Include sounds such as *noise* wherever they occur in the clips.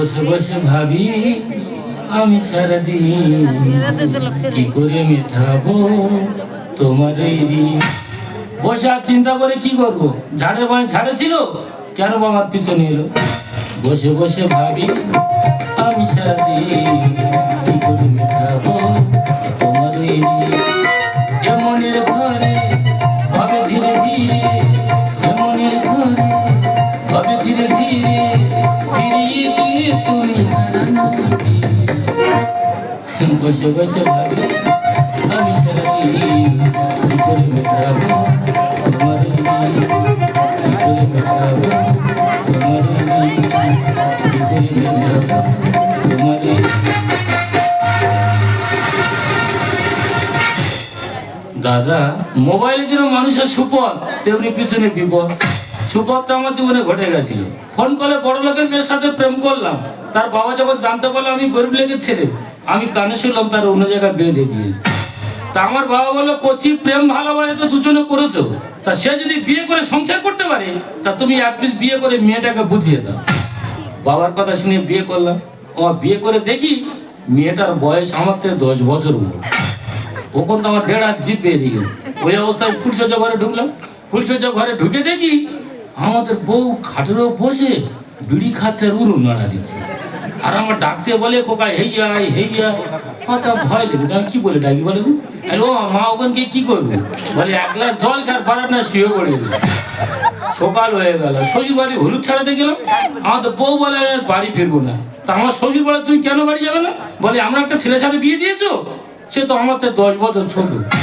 বসে বসে ভাবি, আমি সারাদিন কি করে মেটাবো তোমার এই বসে আর চিন্তা করে কি করব? ঝাড়ে বাঁ ঝাড়ে ছিল, কেন আমার পিছনে এলো? বসে বসে ভাবি, আমি সারাদিন কি করে মেটাবো তোমার এই দাদা, মোবাইলে যেন মানুষের সুপথ, তেমনি পিছনে বিপদ। সুপথটা আমার জীবনে ঘটে গেছিল। ফোন কলে বড় লোকের মেয়ের সাথে প্রেম করলাম। তার বাবা যখন জানতে পারল আমি গরিব লেগের ছেলে আমি কানে শুনলাম তার অন্য জায়গায় বেঁধে দিয়েছে। তা আমার বাবা বলল, কচি প্রেম ভালোবাসে তো দুজনে করেছ। তা সে যদি বিয়ে করে সংসার করতে পারে, তা তুমি এক পিস বিয়ে করে মেয়েটাকে বুঝিয়ে দাও। বাবার কথা শুনে বিয়ে করলাম। ও বিয়ে করে দেখি মেয়েটার বয়স আমার থেকে দশ বছর ওখান তো আমার দেড় হাত জিপ বেরিয়ে গেছে। ওই অবস্থায় ফুলসজ্জা ঘরে ঢুকলাম। ফুলসজ্জা ঘরে ঢুকে দেখি আমাদের বউ খাটেরও বসে বিড়ি খাচ্ছে আর নাড়া দিচ্ছে। আর আমার ডাকতে বলে কোকা হেইয়া হেইয়া আমার তা ভয় লেগেছে আমি কি বলে ডাকি বলে? আরে ও মা, ওখানকে কি করব? বলে, এক গ্লাস জল খার পারার না শুয়ে পড়ে গেল। সকাল হয়ে গেল। শ্বশুর বাড়ি হলুদ ছাড়াতে গেলাম। আমার তো বউ বলে "আর বাড়ি ফিরবো না। তা আমার শ্বশুর বলে, তুমি কেন বাড়ি যাবে না? বলে, আমরা একটা ছেলের সাথে বিয়ে দিয়েছ? সে তো আমার তো দশ বছর ছোট।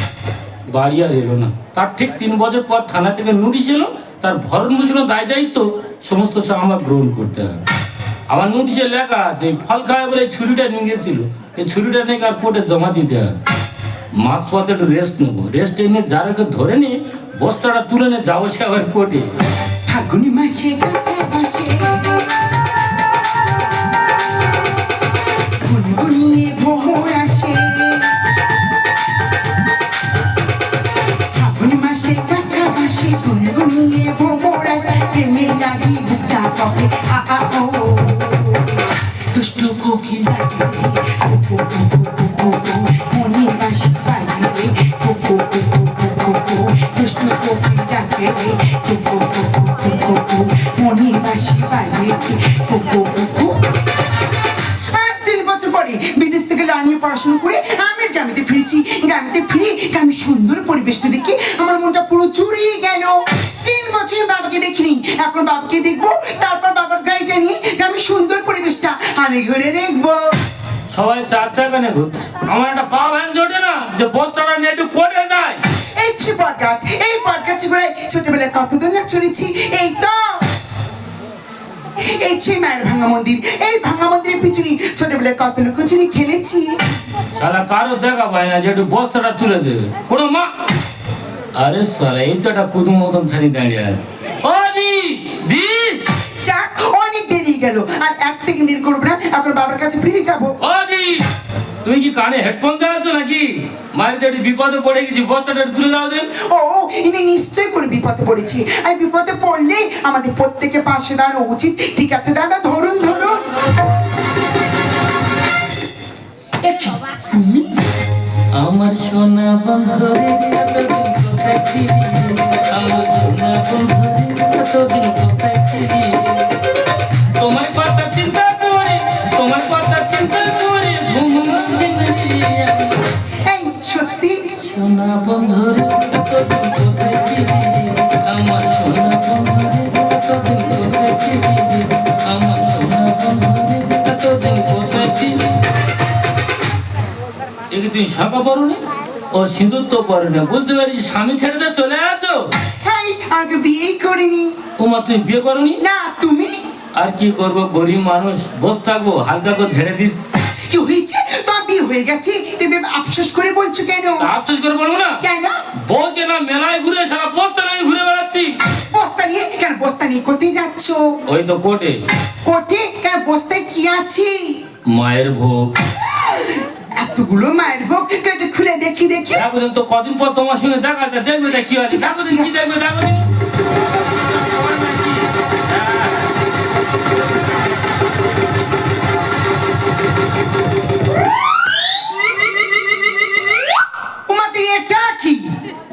বাড়ি আর এলো না। তার ঠিক তিন বছর পর থানা থেকে নোটিশ এলো। তার ভরণ পোষণ দায় দায়িত্ব সমস্ত সব আমার গ্রহণ করতে হবে। আমার নোটিশে লেখা আছে, ফল খাওয়া বলে ছুরিটা নিয়ে গেছিল এই ছুরিটা নিয়ে আর কোর্টে জমা দিতে হবে। মাস পথে একটু রেস্ট নেব। রেস্ট নিয়ে যারাকে ধরে নিয়ে বস্তাটা তুলে নিয়ে যাব সে আবার কোর্টে আ আ ও। বিদেশ ফিরেছি। গ্রামেতে ফিরে গ্রামে সুন্দর পরিবেশটা দেখে আমার মনটা পুরো গেল। তিন বছরে বাবাকে দেখিনি, এখন বাবাকে দেখব, তারপর বাবার গাড়িটা নিয়ে গ্রামের সুন্দর পরিবেশটা আমি ঘুরে দেখব। সবাই চার চাকানে ঘুরছে। আমার একটা পা ভ্যান জোটে না যে বস্তাটা নিয়ে একটু কোর্টে যায়। এই ছি বট গাছ এই বট গাছ ঘুরে ছোটবেলায় কতদিন না চড়েছি? এই তো! এই ছে মায়ের ভাঙা মন্দির এই ভাঙা মন্দিরের পিছনে ছোটবেলায় কত লুকোচুরি খেলেছি? শালা কারও দেখা পায় না যে একটু বস্তাটা তুলে দেবে। কোনো মা আরে শালা এই তো একটা কুদুম মতন ছাড়ি দাঁড়িয়ে আছে। গেল। আর এক সেকেন্ড দেরি করব না এখন বাবার কাছে ফিরে যাব। তুমি কি কানে হেডফোন দেওয়া আছো নাকি একটু বিপদে পড়ে গেছি বস্তাটা তুলে দাও দেন। ও ইনি নিশ্চয়ই করে বিপদে পড়েছি। আর বিপদে পড়লে আমাদের প্রত্যেকে পাশে দাঁড়ানো উচিত। ঠিক আছে দাদা ধরুন ধরুন। তুমি? আমার সোনা বন্ধরে এতদিন কোথায় ছিলি আমার সোনা এতদিন বন্ধরে এতদিন কোথায় ছিলি আমার সোনা বন্ধরে এতদিন কোথায় ছিলি আমার সোনা বন্ধরে এতদিন কোথায় ছিলি? দেখি তুই শাখা পড়নি ও সিঁদুর তো পড়ে বুঝতে পারিস স্বামী ছেড়ে দিয়ে চলে আছো? আগে বিয়েই করিনি। তোমার বিয়ে করনি? না তুমি? আর কি করব? গরিব মানুষ বসে থাকব হালকা করে ছেড়ে দিস। হয়ে গেছে। তুমি আফসোস করে বলছো কেন? আফসোস করে বলব না? কেন? বউকে না মেলায় ঘুরে সারা বস্তা আমি ঘুরে বেড়াচ্ছি। বস্তা নিয়ে? কেন বস্তা নিয়ে কোথায় যাচ্ছ? ওই তো কোটে কোটে কেন বস্তায় কি আছে? মায়ের ভোগ। এতগুলো মায়ের ভোগ? কেটে খুলে দেখি দেখি। তো কদিন পর তোমার সঙ্গে দেখা যায় দেখবে দেখ কি আছে কি দেখবে দেখো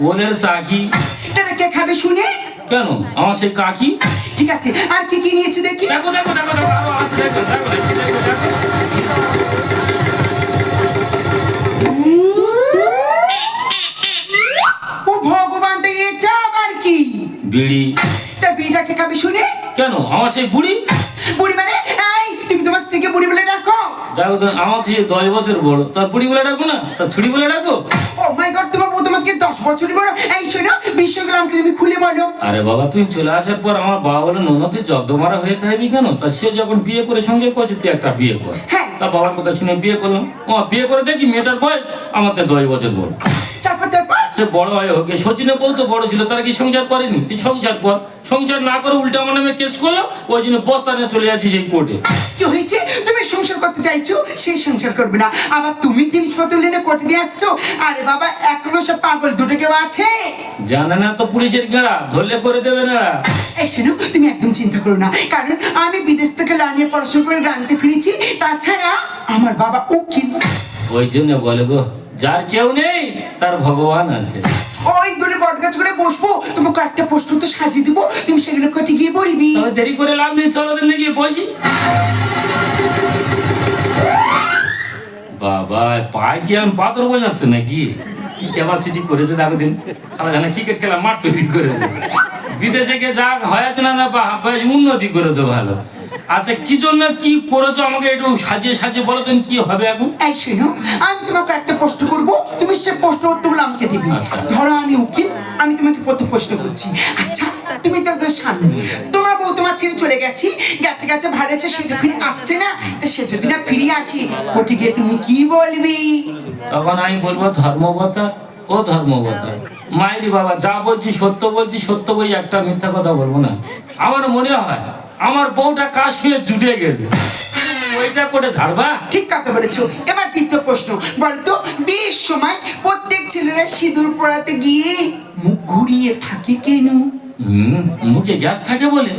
ওলের চাকি। এটা কে খাবে শুনে? কেন? আমার সেই কাকি? ঠিক আছে আর কি কি নিয়েছো দেখি? দেখো দেখো দেখো দেখো আরও আছে, দেখো দেখো দেখো, দেখো, দেখো। ও ভগবান তো এটা আবার কি? বিড়ি। তা বিটা কে খাবে শুনে? কেন? আমার সেই বুড়ি? বুড়ি মানে? এই তুমি তোমার স্ত্রীকে বুড়ি বলে ডাকো। দেখো আমার থেকে দশ বছর বড় তার বুড়ি বলে ডাকবো না? তার ছুরি বলে ডাকবো ও বছরই বড়। এই শোনো বিশ্বগ্রামকে তুমি খুলে বলো। আরে বাবা তুমি চলে আসার পর আমার বাবা বলে ননদে জব্দ মারা হয়ে থাকবি কেন? তা সে যখন বিয়ে করে সঙ্গে করছে তুই একটা বিয়ে কর। হ্যাঁ। তা বাবার কথা শুনে বিয়ে করলাম। ও বিয়ে করে দেখি মেয়েটার বয়স আমাদের দশ বছর তারপর তারপর সে বড় হয় হোক। সচিনের বউ তো বড় ছিল তারা কি সংসার করেনি? তুই সংসার কর। সংসার না করে উল্টে আমার নামে কেস করল ওই জন্য বস্তা নিয়ে চলে যাচ্ছি সেই কোর্টে কি হয়েছে? তুমি সংসার করতে চাইছো? সেই সংসার করবে না। আবার তুমি জিনিসপত্র নিয়ে কোর্টে দিয়ে আসছো? আরে বাবা এখনও সব পাগল দুটো কেউ আছে? জানে না তো পুলিশের গেড়া ধরলে করে দেবে না। এই শোনো তুমি একদম চিন্তা করো না। কারণ আমি বিদেশ থেকে লানিয়ে পড়াশোনা করে গ্রামতে ফিরেছি। তাছাড়া আমার বাবা উকিল। ওই জন্য বলে গো যার কেউ নেই তার ভগবান আছে। ওই দূরে বট গাছ করে বসবো তোমাকে একটা প্রশ্ন তো সাজিয়ে দিবো তুমি সেগুলো কোর্টে গিয়ে বলবি? তবে দেরি করে লাভ নেই চলো দিন গিয়ে বসি। বাবা পায়ে কি আমি পাথর বোঝাচ্ছে নাকি? কি ক্যাপাসিটি করেছে দেখো দিন। সারা জানে ক্রিকেট খেলা মাঠ তৈরি করেছে। বিদেশে গিয়ে যা হয়েছে না না উন্নতি করেছ ভালো। আচ্ছা কি জন্য কি করেছ? আমাকে একটু সাজিয়ে সাজিয়ে বলো দিন কি হবে এখন? এই শোনো আমি তোমাকে একটা প্রশ্ন করব। তুমি সে প্রশ্ন উত্তরগুলো আমাকে দিবে। আচ্ছা। ধরো আমি উকিল আমি তোমাকে প্রথম প্রশ্ন করছি। আচ্ছা তুমি তো একদম সামনে তোমার বউ তোমার ছেড়ে চলে গেছি গেছে গেছে ভালো আছে সে তো ফিরে আসছে না। তো সে যদি না ফিরে আসি কোর্টে গিয়ে তুমি কি বলবি? তখন আমি বলব ধর্মবতা ও ধর্মবতা। মাইরি বাবা যা বলছি সত্য বলছি সত্য বই একটা মিথ্যা কথা বলব না। আমার মনে হয় আমার বউটা কাজ শুয়ে জুটে গেছে? ওইটা করে ঝাড়বা? ঠিক কাকে বলেছ? এবার দ্বিতীয় প্রশ্ন বলতো বিয়ের সময় প্রত্যেক ছেলেরা সিঁদুর পড়াতে গিয়ে মুখ ঘুরিয়ে থাকে কেন? মুখে গ্যাস থাকে বলে।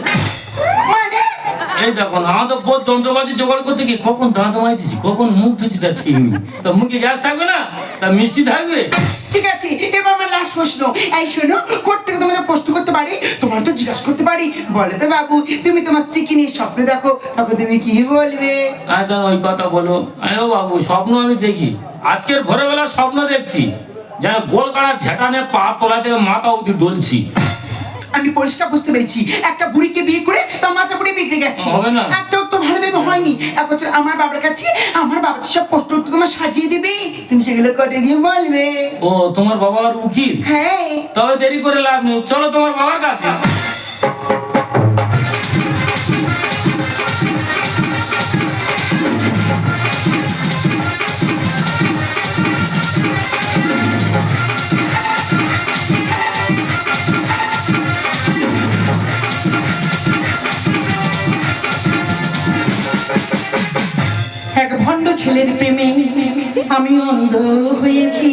মানে এই দেখো না আমাদের বহুত যন্ত্রপাতি জোগাড় করতে কি কখন দাঁত মাইতেছি কখন মুখ ধুচ্ছি তার ঠিক তা মুখে গ্যাস থাকবে না? তা মিষ্টি থাকবে? ঠিক আছে এবার আমার লাস্ট প্রশ্ন। এই শোনো কোর্ট থেকে তোমাদের প্রশ্ন করতে পারি? তোমার তো জিজ্ঞাসা করতে পারি। বলে তো বাবু তুমি তোমার স্ত্রীকে নিয়ে স্বপ্ন দেখো তখন তুমি কি বলবে? আর তো ওই কথা বলো। আরে ও বাবু স্বপ্ন আমি দেখি। আজকের ভোরবেলা স্বপ্ন দেখছি। যেন গোল কাড়ার ঝেটানে পা তোলা থেকে মাথা অবধি ডলছি। আমি পরিষ্কার বুঝতে পেরেছি। একটা বুড়িকে বিয়ে করে তো মাথা পুড়ে বিগড়ে গেছে। একটা তো ভালোভাবে হয়নি। এক বছর আমার বাবার কাছে আমার বাবা সব প্রশ্ন তোমার সাজিয়ে দিবে। তুমি সেগুলো কটে গিয়ে বলবে। ও তোমার বাবার উকিল? হ্যাঁ। তবে দেরি করে লাভ নেই। চলো তোমার বাবার কাছে। ছেলের প্রেমে আমি অন্ধ হয়েছি।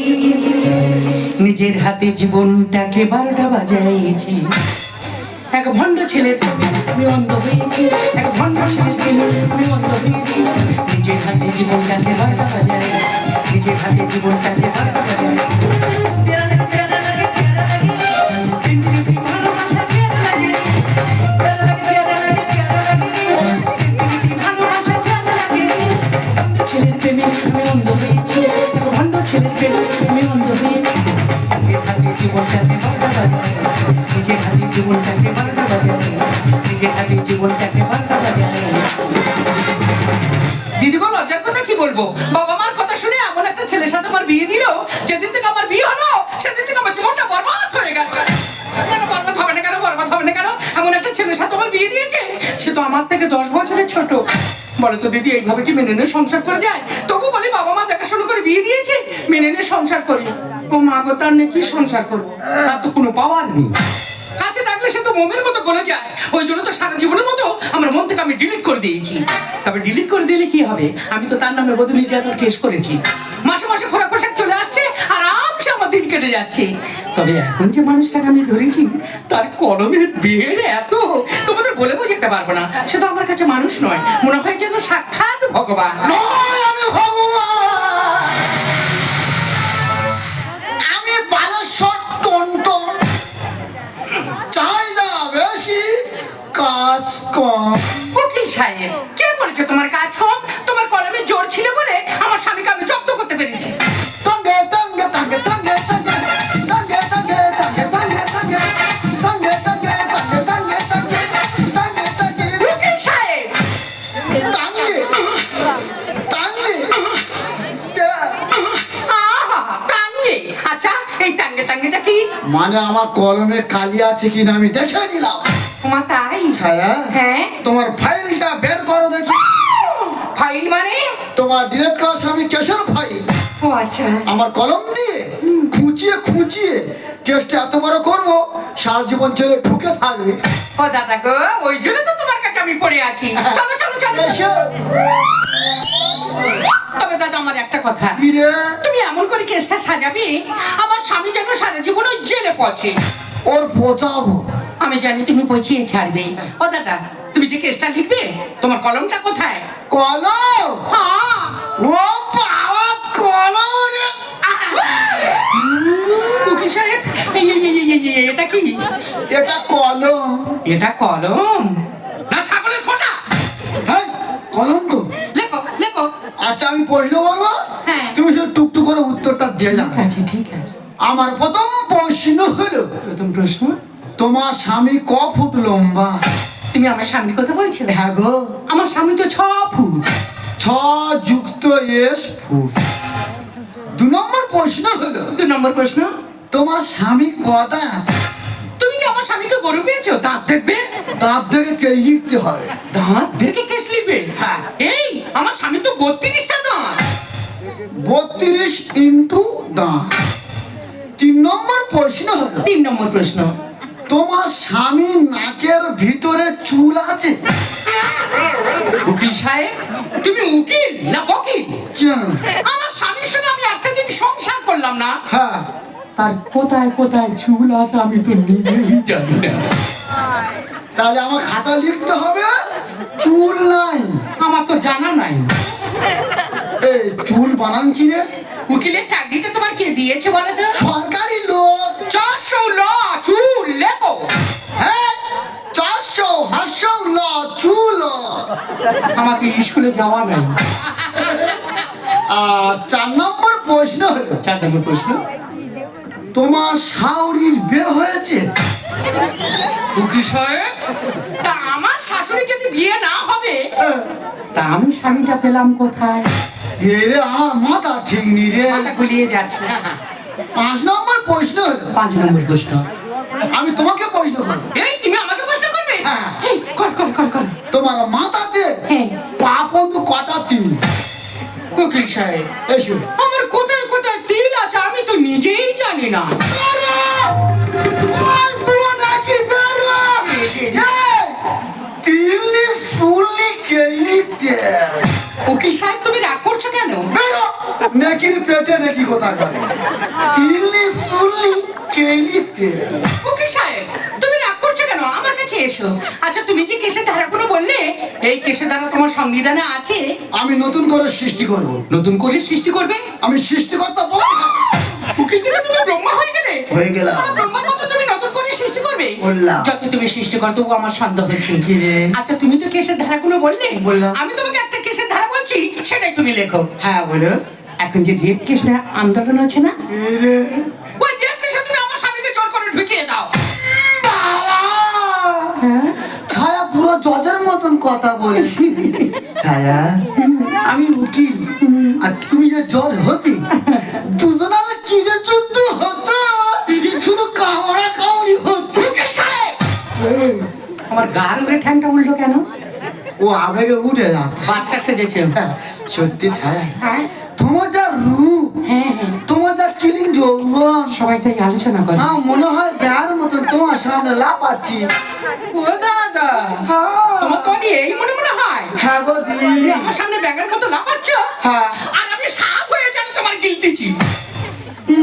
নিজের হাতে জীবনটাকে বারোটা বাজাইছি। এক ভণ্ড ছেলের প্রেমে আমি অন্ধ হয়েছি। এক ভণ্ড ছেলের প্রেমে আমি অন্ধ হয়েছি। নিজের হাতে জীবনটাকে বারোটা বাজাই নিজের হাতে জীবনটাকে ছেলের সাথে আমার বিয়ে দিল, যেদিন থেকে আমার বিয়ে হলো, সেদিন থেকে আমার জীবনটা বরবাদ হয়ে গেল। বরবাদ হবে না কেন? বরবাদ হবে না কেন? এমন একটা ছেলের সাথে আমার বিয়ে দিয়েছে, সে তো আমার থেকে দশ বছরের ছোট। বলে, তো দিদি, এইভাবে কি মেনে নিয়ে সংসার করে যায়? তবু বলি, বাবা মা দেখাশোনা করে বিয়ে দিয়েছে, মেনে নিয়ে সংসার করি। ও মা গো, তার নিয়ে কি সংসার করব? তার তো কোনো পাওয়ার নেই। কাছে থাকলে সে তো মোমের মতো গলে যায়। ওই জন্য তো সারা জীবনের মতো আমার মন থেকে আমি ডিলিট করে দিয়েছি। তবে ডিলিট করে দিলে কি হবে? আমি তো তার নামে বদলি নির্যাতন কেস করেছি। মাসে মাসে খোরাক পোশাক চলে আসছে আরামসে আমার দিন কেটে যাচ্ছে। তবে এখন যে মানুষটাকে আমি ধরেছি, তার কলমের বের এত, তোমাদের বলে বোঝাতে পারব না। সে তো আমার কাছে মানুষ নয়। মনে হয় যেন সাক্ষাৎ ভগবান। আমি ভগবান! সাহেব কে বলেছে তোমার কাজ কম তোমার কলমে জোর ছিল বলে আমার স্বামীকে আমি জব্দ করতে পেরেছি তঙ্গে তঙ্গে তঙ্গে উকিল সাহেব টাঙ্গে আচ্ছা এই টাঙ্গে টাঙ্গেটা কি মানে আমার কলমে কালি আছে কিনা আমি দেখে নিলাম তোমার তাই? ছায়া হ্যাঁ? তোমার ফাইলটা বের করো দেখি। ফাইল মানে? তোমার ডিরেক্ট ক্লাস আমি কেসের ফাইল। ও আচ্ছা। আমার কলম দিয়ে খুঁচিয়ে খুঁচিয়ে কেসটা এত বড় করব সারা জীবন ছেলে ঢুকে থাকবে। ও দাদা গো ওই জন্য তো তোমার কাছে আমি পড়ে আছি। চলো চলো চলো তবে দাদা আমার একটা কথা। তুমি এমন করে কেসটা সাজাবে আমার স্বামী যেন সারা জীবন ওই জেলে পচে ওর বোঝাবো। আমি জানি তুমি পচিয়ে ছাড়বে। ও দাদা তুমি যে কেসটা লিখবে তোমার কলমটা কোথায়? কলম? হ্যাঁ। ও বাবা কলম উকিল সাহেব এটা কি? এটা কলম। এটা কলম? না ছাগলের হ্যাঁ কলম তো। লেখো লেখো আচ্ছা আমি বলব হ্যাঁ। তুমি শুধু করে উত্তরটা দিয়ে ঠিক আছে ঠিক আছে। আমার প্রথম প্রশ্ন হলো। প্রথম প্রশ্ন? তোমার স্বামী ক ফুট লম্বা? তুমি আমার স্বামীর কথা বলছিলে? হ্যাঁ গো। আমার স্বামী তো ছ ফুট। ছ যুক্ত এস ফুট। দু নম্বর প্রশ্ন হলো দু নম্বর প্রশ্ন? তোমার স্বামী কদা তুমি কি আমার স্বামীকে গরু পেয়েছ? দাঁত দেখবে? দাঁত থেকে কে লিখতে হবে দাঁত দেখে কেস লিখবে? হ্যাঁ। এই আমার স্বামী তো বত্রিশটা দাঁত। বত্রিশ ইন্টু দাঁত। তিন নম্বর প্রশ্ন হলো তিন নম্বর প্রশ্ন। তোমার স্বামী নাকের ভিতরে চুল আছে? উকিল সাহেব তুমি উকিল না বকিল কেন আমার স্বামীর সঙ্গে আমি একটা দিন সংসার করলাম না। হ্যাঁ। তার কোথায় কোথায় চুল আছে আমি তো নিজেই জানি না। তাহলে আমার খাতা লিখতে হবে চুল নাই। আমার তো জানা নাই। এই চুল বানান কি রে? উকিলের চাকরিটা তোমার কে দিয়েছে বলো তো? সরকারি লোক। চারশো ল চুল লেখো হ্যাঁ চারশো হাসো ল চুল আমাকে স্কুলে যাওয়া নাই। চার নম্বর প্রশ্ন হলো চার নম্বর প্রশ্ন? তোমার শাওরির বিয়ে হয়েছে? উকিল সাহেব? তা আমার শাশুড়ি যদি বিয়ে না হবে তা আমি স্বামীটা পেলাম কোথায়? এ রে আমার মাথা ঠিক নি রে। মাথা গুলিয়ে যাচ্ছে। পাঁচ নম্বর প্রশ্ন হলো। পাঁচ নম্বর প্রশ্ন। আমি তোমাকে প্রশ্ন করব। এই তুমি আমাকে প্রশ্ন করবে? হ্যাঁ। কর কর কর কর। তোমার মাথাতে পা পর্যন্ত কটা তিল উকিল সাহেব এসো। আমার কোথায় কোথায় তিল আছে? আমি তো নিজেই নাকি না সাহেব তুমি রাগ করছ কেন? নাকির নাকি কথা তিল্লি সুল্লি কেলি তেল উকিল সাহেব তুমি কেন আমার কাছে এসো। আচ্ছা তুমি যে কেসের ধারাগুলো বললে? এই কেসের ধারা তোমার সংবিধানে আছে? আমি নতুন করে সৃষ্টি করব। নতুন করে সৃষ্টি করবে? আমি সৃষ্টিকর্তা উকিল তুমি ব্রহ্মা হয়ে গেলে। হয়ে গেলাম। ব্রহ্মার মতো তুমি নতুন করে সৃষ্টি করবে। যত তুমি সৃষ্টি করো তবু আমার সন্দেহ হচ্ছে। আচ্ছা তুমি তো কেসের ধারাগুলো বললে। আমি তোমাকে একটা কেসের ধারা বলছি সেটাই তুমি লেখো। হ্যাঁ বলো। এখন যে রেপ না আন্দোলন হচ্ছে না? বলে *laughs* ছায়া আমি উকিল। আর তুমি যে জজ হতি দুজনের কি যে যুদ্ধ হতো? শুধু কামড়া কামড়ি হতো আমার গার উপরে ঠ্যাংটা উল্টো কেন? ও আবেগে উঠে যাচ্ছে। বাচ্চা সেজেছে। হ্যাঁ, সত্যি ছায়া। হ্যাঁ। তোমার যা রূপ হ্যাঁ তোমার যা কিলিং যৌবন সবাই তাই আলোচনা করে। মনে হয় ব্যার মতন তোমার সামনে লাপাচ্ছি ও হয় হ্যাঁ গো দি আমার সামনে ব্যাগের মতো লাফাচ্ছ হ্যাঁ আর আমি সাপ হয়ে যাবে তোমার গিলতেছি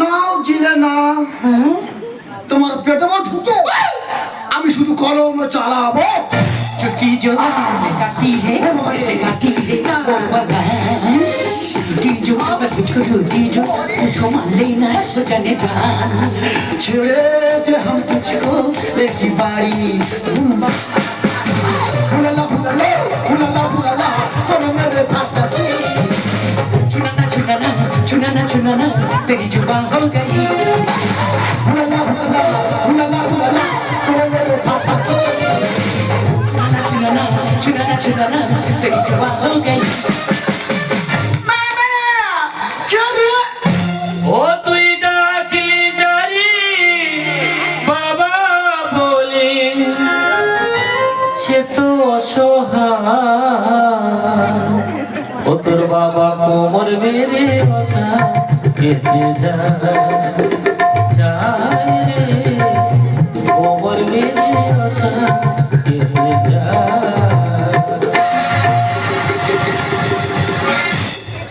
নাও গিলে না হ্যাঁ তোমার পেটে ঢুকে আমি শুধু কলম চালাবো चुटकी जो लगाती है लगाती है वो बगास टूटी जो मैं तुझको टूटी जो मुझको मान लेना तो जाने जान ছেড়ে দে হাম তুঝকো একই বাড়ি जुबा हो गई चुराना चुराना चुराना चुराना तेरी जुबा हो गई কেটে যায়। যায় রে কোমর মেরে বসা কেটে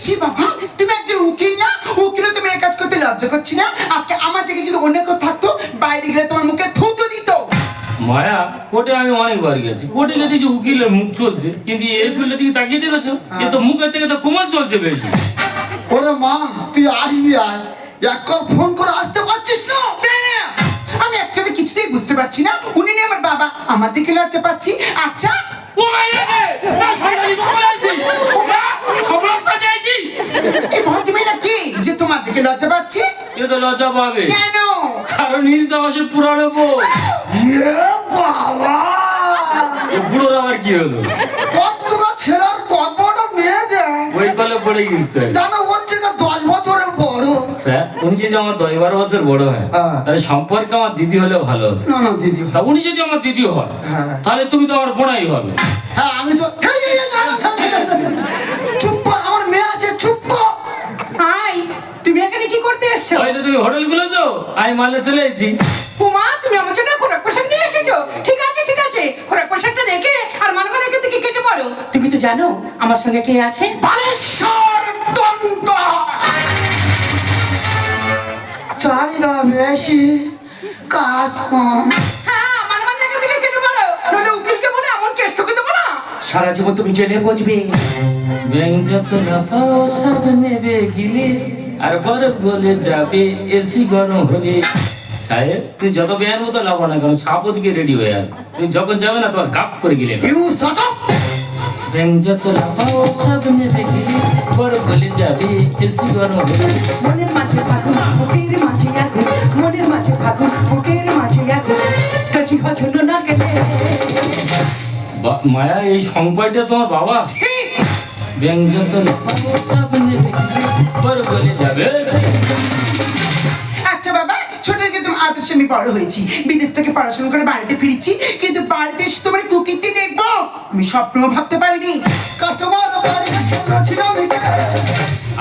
ছি বাবা তুমি একজন উকিল না? উকিলে তুমি কাজ করতে লজ্জা করছি না? আজকে আমার জায়গায় যদি অন্য কেউ থাকতো বাইরে গেলে তোমার মুখে থুতু দিত। মায়া কোর্টে আমি অনেকবার গেছি। কোর্টে যে উকিলের মুখ চলছে কিন্তু এই উকিলের দিকে তাকিয়ে দেখেছ? এ তো মুখের থেকে তো কোমল চলছে বেশি। ওরে মা তুই আসবি আয়। এক কল ফোন করে আসতে পারছিস না? আমি একটাতে কিছুতেই বুঝতে পারছি না। উনি নেই আমার বাবা আমার দিকে লজ্জা পাচ্ছি। আচ্ছা এই ভদ্রমহিলা কি যে তোমার দিকে লজ্জা পাচ্ছি? লজ্জা পাবে। কেন? কারণ এই তো আসে পুরানো বউ। বাবা! বুড়োর আবার কি হলো? ছেলের কতটা মেয়ে দেয় ওই কলে পড়ে গেছে জানো উনি যদি আমার দশ বারো বছর বড় হয় হ্যাঁ। তাহলে সম্পর্কে আমার দিদি হলে ভালো হতো। না না দিদি তা উনি যদি আমার দিদি হয় হ্যাঁ। তাহলে তুমি তো আমার বোনাই হবে। হ্যাঁ আমি তো। চুপ কর আমার মেয়ে আছে চুপ কর। হাই তুমি এখানে কি করতে এসছো? হয়তো তুমি হোটেলগুলো তো আমি মালে চলে এসেছি। তুমি আমার জন্য খোরাক পোশাক নিয়ে এসেছ? ঠিক আছে ঠিক আছে খোরাক পোশাকটা রেখে আর মানবা রেখে থেকে কেটে পড়ো। তুমি তো জানো আমার সঙ্গে কে আছে? বালেশ্বর দন্ত। চাহিদা বেশি কাজ কম। হ্যাঁ মানবা রেখে থেকে কেটে পড়ো। নইলে উকিলকে বলে এমন কেস ঠকে দেবো না। সারা জীবন তুমি জেলে বসবে ব্যাং যত লাফাও সব নেবে গিলে আর বরফ গলে যাবে এসি গরম হলে। সাহেব তুই যত ব্যায়ার মতো লাভ না কেন সাপও দিকে রেডি হয়ে আস। তুই যখন যাবে না তোমার গাপ করে গিলে ইউ শট আপ ব্যাং যত লাফাও সব নেবে গিলে বরফ গলে যাবে এসি গরম মনের মাঝে ফাগুন বুকের মাঝে আগুন মনের মাঝে ফাগুন বুকের মাঝে আগুন কাছি হজন্য না গেলে। মায়া এই সংকটটা তোমার বাবা? ব্যাং যত লাফাও সব নেবে গিলে বরফ গলে যাবে। আচ্ছা বাবা ছোট থেকে তুমি আদর্শে আমি বড় হয়েছি। বিদেশ থেকে পড়াশোনা করে বাড়িতে ফিরেছি কিন্তু বাড়িতে এসে তোমার প্রকৃতি দেখব। আমি স্বপ্ন ভাবতে পারিনি। কাস্টমার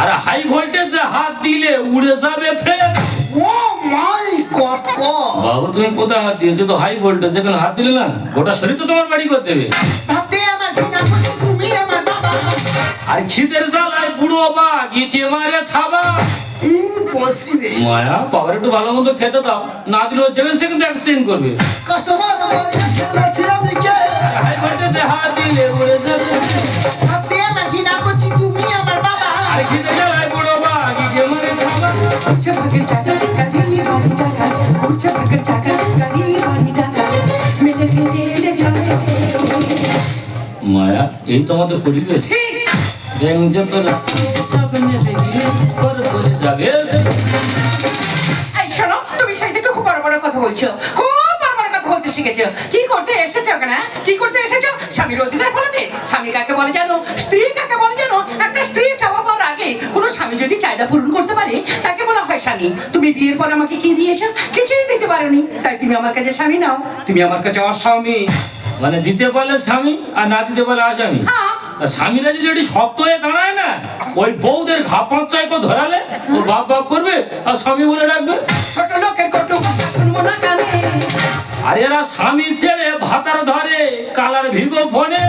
আর হাই ভোল্টেজে হাত দিলে উড়ে যাবে ফ্রেম ও মাই গড বাবু তুমি কোথায় হাত দিয়েছ? তো হাই ভোল্টেজ যেখানে হাত দিলে না? গোটা শরীর তো তোমার বাড়ি করে দেবে আর খিদের জ্বালায় বুড়ো বা গিচে মারে থাবা। ইম্পসিবল মায়া বাবার একটু ভালো মন্দ খেতে দাও। না দিলে যেখানে সেখানে অ্যাক্সিডেন্ট করবে। কাস্টমার মায়া এই তো আমাদের পরিবেশ। যাবে। তুমি সেই থেকে খুব বড় বড় কথা বলছো। খুব বড় বড় কথা বলতে শিখেছো। কি করতে এসেছ কেন কি করতে এসেছ? স্বামীর অধিকার বলতে স্বামী কাকে বলে জানো? স্ত্রী কাকে বলে জানো? একটা স্ত্রী চাওয়া পাওয়ার আগে কোনো স্বামী যদি চাহিদা পূরণ করতে পারে তাকে বলা হয় স্বামী। তুমি বিয়ের পর আমাকে কি দিয়েছ? কিছুই দিতে পারোনি। তাই তুমি আমার কাছে স্বামী নাও। তুমি আমার কাছে অস্বামী। মানে দিতে পারলে স্বামী আর না দিতে পারলে অস্বামী? হ্যাঁ স্বামীরা যদি শক্ত হয়ে দাঁড়ায় না ওই বউদের ঘা পাঁচায় কো ধরালে ও বাপ বাপ করবে আর স্বামী বলে ডাকবে? ছোট লোকের কটু শুনব না কানে আর এরা স্বামী ছেড়ে ভাতার ধরে কালার ভিগো ফোনে।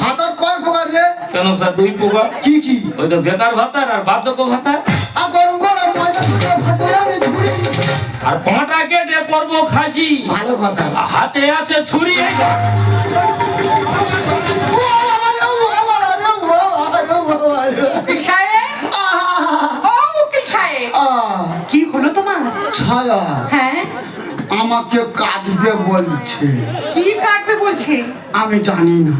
ভাতার কয় প্রকার রে? কেন স্যার দুই পোকা কি কি? ওই তো বেকার ভাতার আর বার্ধক্য ভাতা আর গরম গরম ময়দা ভাজবে আমি আর পাঁটা কেটে করব খাসি ভালো কথা। হাতে আছে ছুরি। কি হলো তোমার? ছায়া হ্যাঁ। আমাকে কাটবে বলছে। কি কাটবে বলছে? আমি জানি না।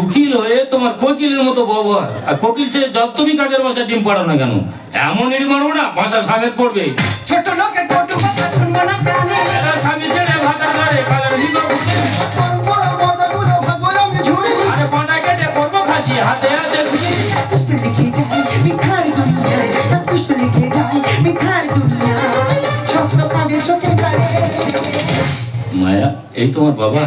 উকিল হয়ে তোমার কোকিলের মতো ব্যবহার। আর কোকিল সে যত তুমি কাকের বাসায় ডিম পাড়ো না কেন? এমন মারবো না বাসা সাবেক পড়বে ছোট লোকের কটু কথা শুনব না কেন? স্বামী ছেড়ে ভাতা করে মায়া এই তোমার বাবা?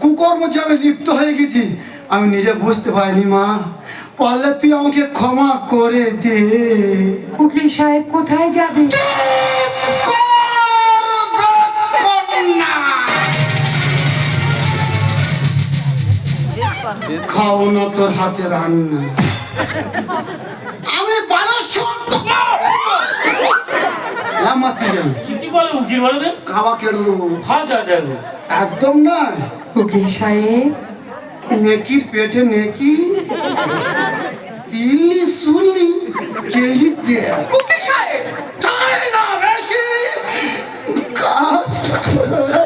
কুকর্ম আমি লিপ্ত হয়ে গেছি আমি নিজে বুঝতে পারিনি মা পারলে তুই আমাকে ক্ষমা করে। দে সাহেব, কোথায় যাবে? খাও না তোর হাতে রান্না। আমি বালেশ্বর রামাতি যান কি বলে উকিল বলবে খাওয়া কেড়ে দেবো? ভাষা দেখো একদম না। উকিল সাহেব। নেকির পেটে নেকি দিল্লি সুলি কেলি দে। উকিল সাহেব! চাই না বেশি।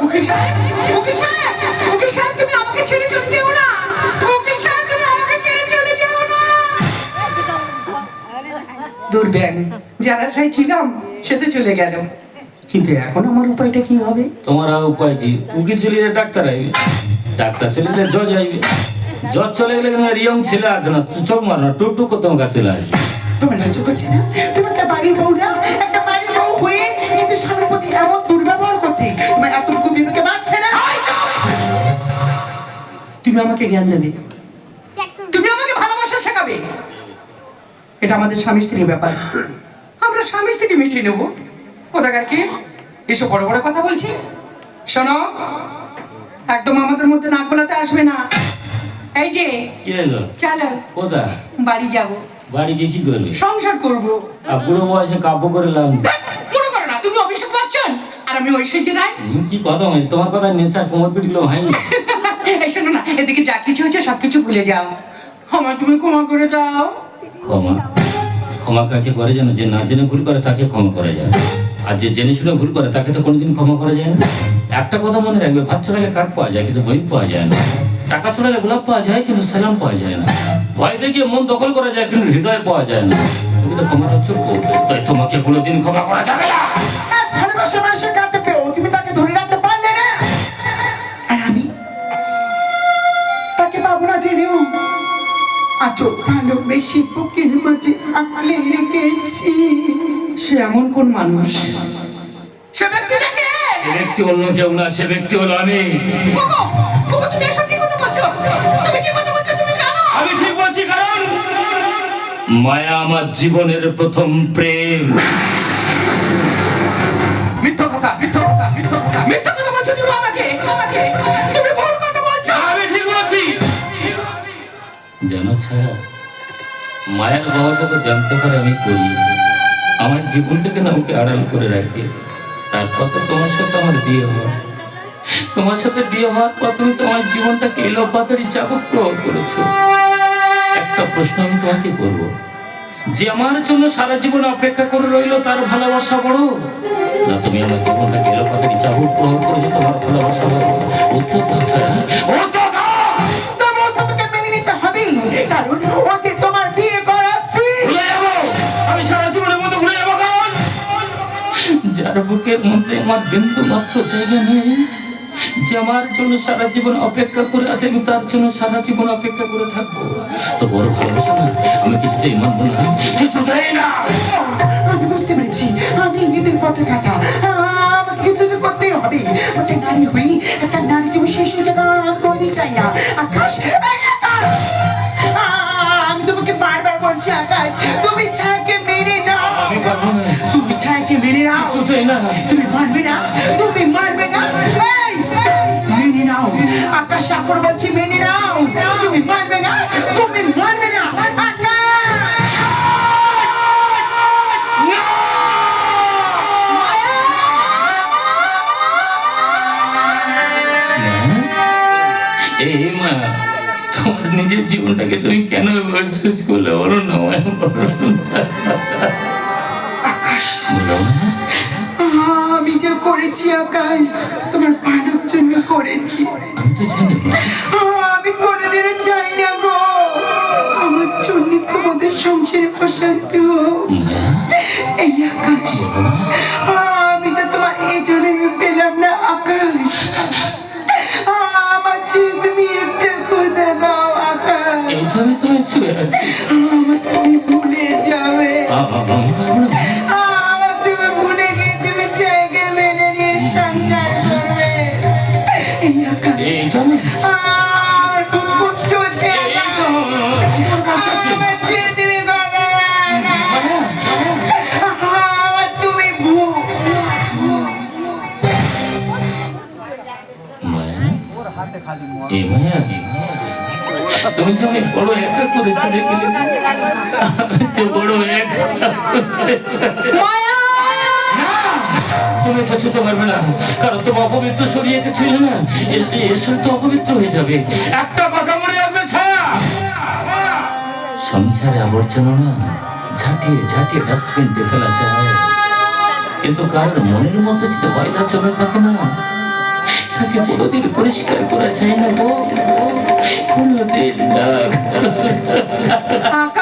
উকিল সাহেব উকিল সাহেব উকিল সাহেব তুমি আমাকে ছেড়ে চলে যেও না। দুর্ব্যান যারা সাই ছিলাম সে তো চলে গেল। কিন্তু এখন আমার উপায়টা কি হবে? তোমার আর উপায় কি? উকিল চলে গেলে ডাক্তার আইবে। ডাক্তার চলে গেলে জজ আইবে। জজ চলে গেলে কিন্তু রিয়ং ছেলে আছে না চোখ মার না টুক টুক তোমার কাছে চলে আসবে। তোমার লজ্জা করছে না? তুমি একটা বাড়ির বউ না? একটা বাড়ির বউ হয়ে নিজের স্বামীর প্রতি এমন দুর্ব্যবহার করতে তোমার এতটুকু বিবেকে বাঁচছে না? তুমি আমাকে জ্ঞান দেবে তুমি আমাকে ভালোবাসা শেখাবে এটা আমাদের স্বামী স্ত্রীর ব্যাপার। আমরা স্বামী স্ত্রী মিটিয়ে নেব। কোথাকার কি? এসব বড় বড় কথা বলছি। শোনো একদম আমাদের মধ্যে না খোলাতে আসবে না। এই যে কি হলো চলো কোথায়? বাড়ি যাব। বাড়ি গিয়ে কি করবে সংসার করব। আর বুড়ো বয়সে কাব্য করে লাভ মনে করো না তুমি অভিষেক বচ্চন আর আমি ঐশ্বর্য রায়? হুম, কি কথা হয় তোমার কথা নেচার কোমর পিটিলো হয়নি। এই শোনো না এদিকে যা কিছু হচ্ছে সব কিছু ভুলে যাও। আমার তুমি ক্ষমা করে দাও। ক্ষমা। ক্ষমা কাকে করে জানো যে না জেনে ভুল করে তাকে ক্ষমা করা যায়। আর যে জেনে শুনে ভুল করে তাকে তো কোনোদিন ক্ষমা করা যায় না। একটা কথা মনে রাখবে, ভাত চড়ালে কাক পাওয়া যায় কিন্তু বই পাওয়া যায় না। টাকা চড়ালে গোলাপ পাওয়া যায় কিন্তু সালাম পাওয়া যায় না। ভয় দেখিয়ে মন দখল করা যায় কিন্তু হৃদয় পাওয়া যায় না। তুমি তো ক্ষমার হচ্ছে তাই তোমাকে কোনোদিন ক্ষমা করা যাবে না। আজও ভালোবেসে বুকের মাঝে আঁকলে রেখেছি। সে এমন কোন মানুষ? সে সে ব্যক্তি অন্য কেউ না সে ব্যক্তি হলো আমি। ওগো, ওগো, তুমি এসব কি কথা বলছো? তুমি কি কথা বলছো তুমি জানো? আমি ঠিক বলছি কারণ মায়া আমার জীবনের প্রথম প্রেম। মিথ্যা কথা মিথ্যা কথা মিথ্যা কথা মিথ্যা কথা। ছায়া মায়ের বাবা যখন জানতে পারে আমি করি আমার জীবন থেকে না ওকে আড়াল করে রাখি। তারপর তো তোমার সাথে আমার বিয়ে হয়। তোমার সাথে বিয়ে হওয়ার পর তুমি তোমার জীবনটাকে এলো পাতারি প্রয়োগ করেছ। একটা প্রশ্ন আমি তোমাকে করব। যে আমার জন্য সারা জীবন অপেক্ষা করে রইল তার ভালোবাসা বড়? না, তুমি আমার জীবনটাকে এলো পাতারি প্রয়োগ করেছ, তোমার ভালোবাসা বড়। উত্তর দাও কারণ ও যে তোমার বিয়ে করা স্ত্রী। আমি সারা জীবনের মতো ভুলে যাব কারণ যার বুকের মধ্যে আমার বিন্দু মাত্র জায়গা নেই যে আমার জন্য সারা জীবন অপেক্ষা করে আছে আমি তার জন্য সারা জীবন অপেক্ষা করে থাকব। তো বড় ভালোবাসা না আমি কিছুতেই মানবো না কিছুতেই না। আমি বুঝতে পেরেছি আমি নিজের পথে কাটা আমাকে কিছু করতেই হবে। একটা নারী হই একটা নারী জীবন শেষ হয়ে যাবে আমি কোনোদিন চাই না। আকাশ আকাশ! তুমি ছায়াকে মেনে নাও। তুমি ছায়াকে মেনে নাও। তুমি মানবে না। তুমি মানবে না। মেনে নাও। আকাশ সাগর বলছি মেনে নাও। তুমি মানবে না। তুমি মানবে না। আকাশ না তোমার নিজের জীবনটাকে তুমি কেন এভাবে বলো। না মায়া। আমি যা করেছি আকাশ তোমার ভালোর জন্য করেছি। আমি তো জানি আমি কোনোদিনও চাই না গো। আমার জন্য তোমাদের সংসারে অশান্তি হোক এই আকাশ। আমি তো তোমার এই জন্য পেলাম না আকাশ। আমার চেয়ে তুমি একটা কথা দাও আকাশ। তো তুমি যে আমি বড় একা করে ছেড়ে গেলে যে বড় একা তুমি এটা পারবে না কারণ তোমার অপবিত্র সরিয়ে ছিল না তো অপবিত্র হয়ে যাবে। একটা কথা মনে রাখবে ছায়া সংসারে আবর্জনা না ঝাঁটিয়ে ঝাঁটিয়ে ডাস্টবিনতে ফেলা যায়। কিন্তু কারোর মনের মধ্যে যদি ময়লা জমে থাকে না তাকে কোনোদিন পরিষ্কার করা যায় না গো কোনোদিন না আকাশ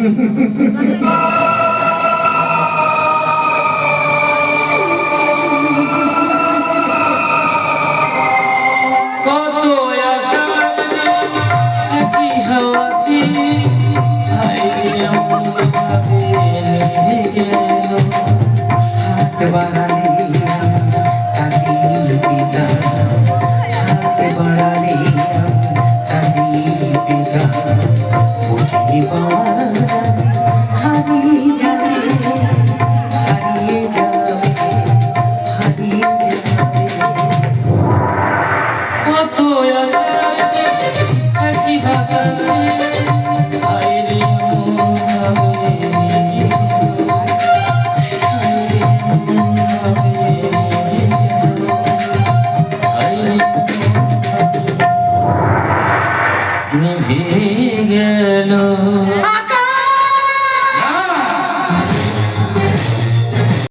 Gracias. *laughs*